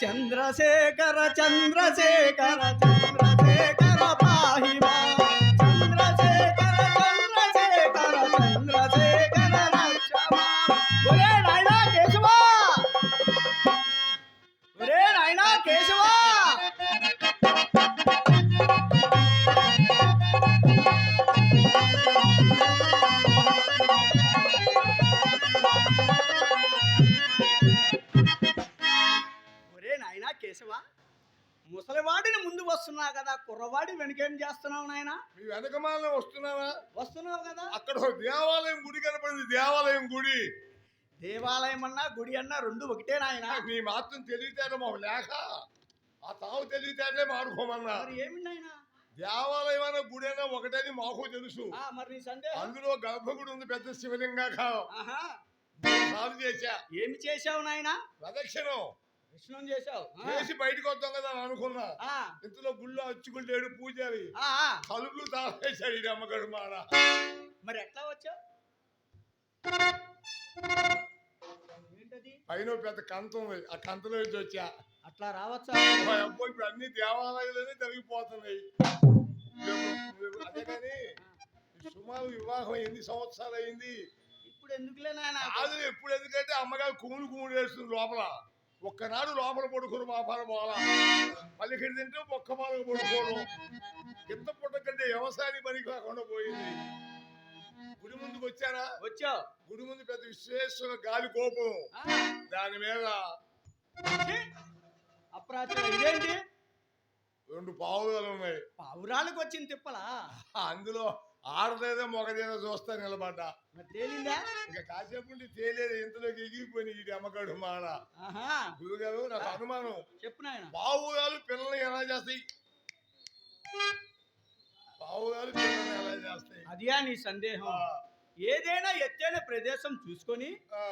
చంద్రశేఖర చంద్రశేఖర చంద్రశేఖర పాహిమా కేశవా ముసలివాడిని ముందు వస్తున్నా కదా కుర్రవాడి వెనకేం చేస్తున్నావు నాయనా? మీ వెనకమాల వస్తున్నావా? వస్తున్నావు కదా. అక్కడ ఒక దేవాలయం గుడి కనపడింది దేవాలయం గుడి. దేవాలయం అన్నా గుడి అన్నా రెండు ఒకటే నాయన. నీ మాత్రం తెలివితేట మా లేక ఆ తావు తెలివితేటలే మాడుకోమన్నా. మరి ఏమి నాయనా? దేవాలయం అన్న గుడి అయినా ఒకటని మాకు తెలుసు. అందులో గర్భగుడి ఉంది పెద్ద శివలింగా చేశా. ఏమి చేశావు నాయనా? ప్రదక్షిణం. విష్ణుం చేశావు. చేసి బయటకు వద్దాం కదా అని అనుకున్నా. ఇంతలో గుళ్ళో అచ్చుకుంటాడు పూజారి. తలుపులు తాళేశాడు ఈ అమ్మగడు మాడ మరి ఎట్లా వచ్చావు? పైన పెద్ద కంత ఉంది. ఆ కంతలో నుంచి వచ్చా. అట్లా రావచ్చా? మా అబ్బాయి ఇప్పుడు అన్ని దేవాలయాలనే జరిగిపోతున్నాయి అదే కానీ సుమారు వివాహం ఎన్ని సంవత్సరాలు అయింది? ఇప్పుడు ఎందుకులే నాయన? కాదు ఎప్పుడు ఎందుకంటే అమ్మగారు కుములు కుములు వేస్తుంది లోపల. ఒక్కనాడు లోపల పడుకుని మా పాల పోవాలా పలికిడి తింటే ఒక్క పాలకు పడుకోవడం కింద పుట్ట కంటే వ్యవసాయానికి పనికి కాకుండా పోయింది. గుడి ముందుకు వచ్చానా వచ్చావు గుడి ముందు పెద్ద విశ్వేశ్వర గాలి కోపం. దాని మీద ఛీ! అప్రాచుర ఇదేంటి రెండు పావులు ఉన్నాయి. పౌరాలకు వచ్చిన తిప్పలా? అందులో ఆడదేదో మొగదేదో చూస్తా నిలబడ్డా. ఇంకా కాసేపు తేలేదు ఇంతలోకి ఎగిరిపోయి ఈ అమ్మగాడు మాడ గురుగారు నాకు అనుమానం. చెప్పు నాయన. పావుగాలు పిల్లల్ని ఎలా చేస్తాయి? పావుగాలు పిల్లల్ని ఎలా చేస్తాయి? అదియా నీ సందేహం. ఏదైనా ఎత్తైన ప్రదేశం చూసుకొని ఆ,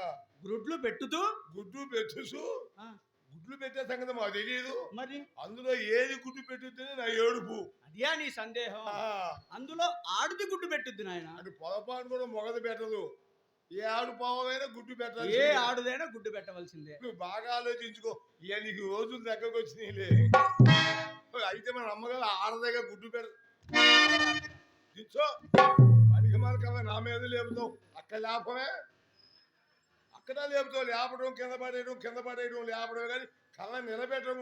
గ్రుడ్లు పెట్టుతూ గుడ్డు పెట్టుసు ఆ, గుడ్లు పెట్టే సంగతి మాకు తెలియదు మరి? అందులో ఏది గుడ్డు పెట్టుతుంది నా ఏడుపు. అదియా నీ సందేహం. అందులో ఆడుది గుడ్డు పెట్టుద్ది నాయన. అది పొరపాటు కూడా మొగదు పెట్టదు. ఏ ఆడు పావులైనా గుడ్డు పెట్టాలి ఏ ఆడుదైనా గుడ్డు పెట్టవలసిందే. నువ్వు బాగా ఆలోచించుకో. ఇక నీకు రోజులు దగ్గరకు వచ్చినాయిలే. అయితే మన అమ్మగారు ఆడదగా గుడ్డు పెడ దించో పనికి మనకమ్మ నా మీద లేపుతావు. అక్కడ లేపమే అక్కడ లేపుతావు లేపడం కింద పడేయడం కింద పడేయడం లేపడం కానీ కళ్ళ నిలబెట్టడం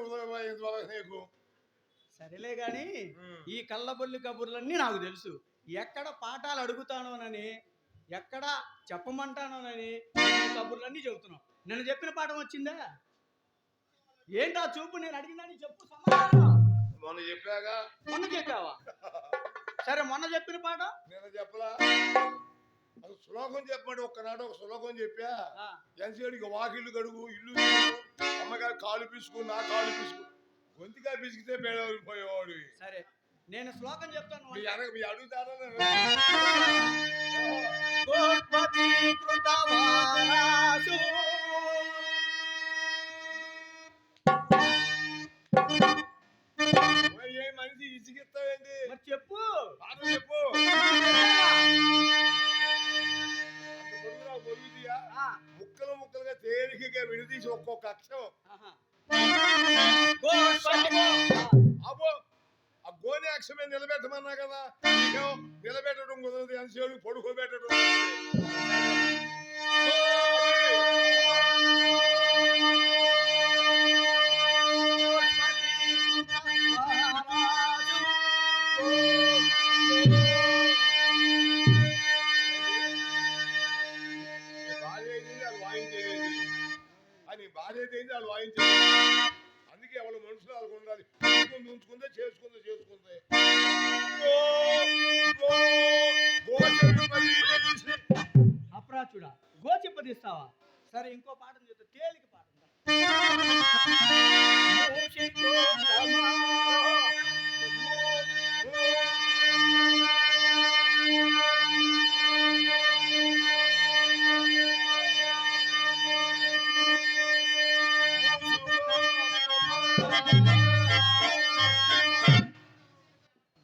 నీకు. సరేలే గాని. ఈ కళ్ళబొల్లి కబుర్లన్నీ నాకు తెలుసు. ఎక్కడ పాఠాలు అడుగుతానోనని ఎక్కడ చెప్పమంటానోనని కబుర్లన్నీ చెబుతున్నావు. నేను చెప్పిన పాఠం వచ్చిందా? ఏంటా చూపు నేను అడిగిందని చెప్పు సమాధానం మొన్న చెప్పాగా. మొన్న చెప్పావా? సరే మొన్న చెప్పిన పాఠం? నేను చెప్పలా? అసలు శ్లోకం చెప్పమంటే ఒక్కనాడు ఒక శ్లోకం చెప్పా. ఆ, ఎంతసేడికి వాకిళ్ళు కడుగు ఇల్లు అమ్మగారు కాలు పిసుకు నా కాలు పిసుకు. గొంతుగా పిసికితే పోయేవాడు సరే నేను శ్లోకం చెప్తాను. మీ అడుగుతారా గోని నిలబెట్టమన్నా కదా? నిలబెట్టడం కుదరదు ఎంతసేపు పడుకోబెట్టడం. నీ వాళ్ళు అని భార్య ఏంది? వాళ్ళు అందుకే వాళ్ళ మనుషులు వాళ్ళకు ఉండాలి. ఉంచుకుందే చేసుకుందే చేసుకుందే. చేస్తావా? సరే ఇంకో పాట చెప్తా. తేలిక పాట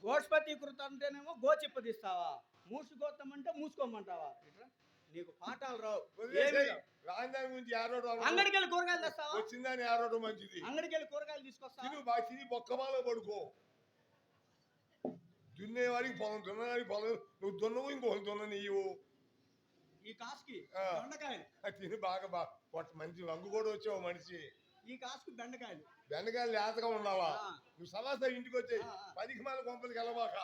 గోష్పతి కృత అంటేనేమో గోచిప్పదిస్తావా మూసుకోత్తం అంటే మూసుకోమంటావా? ఇట్రా నీకు పాఠాలు రావు. గురించి అంగడికి వెళ్ళి కూరగాయలు తెస్తావా? వచ్చిందని ఏరోడు మంచిది? అంగడికి వెళ్ళి కూరగాయలు తీసుకొస్తావా? తిను బాగా తిని బొక్కమాలో పడుకో. దున్నేవాడికి పొలం దున్నవాడికి పొలం. నువ్వు దున్నవు ఇంకొకరు దున్న నీవు. ఈ కాసుకి అది తిని బాగా బా. పొట్ట మంచి రంగు కూడా వచ్చావు మనిషి. ఈ కాసుకి బెండకాయలు. బెండకాయలు లేతగా ఉండావా ఆ. నువ్వు సలాసా ఇంటికి వచ్చాయి. పదికి మాల కొంపలికి వెళ్ళబాక.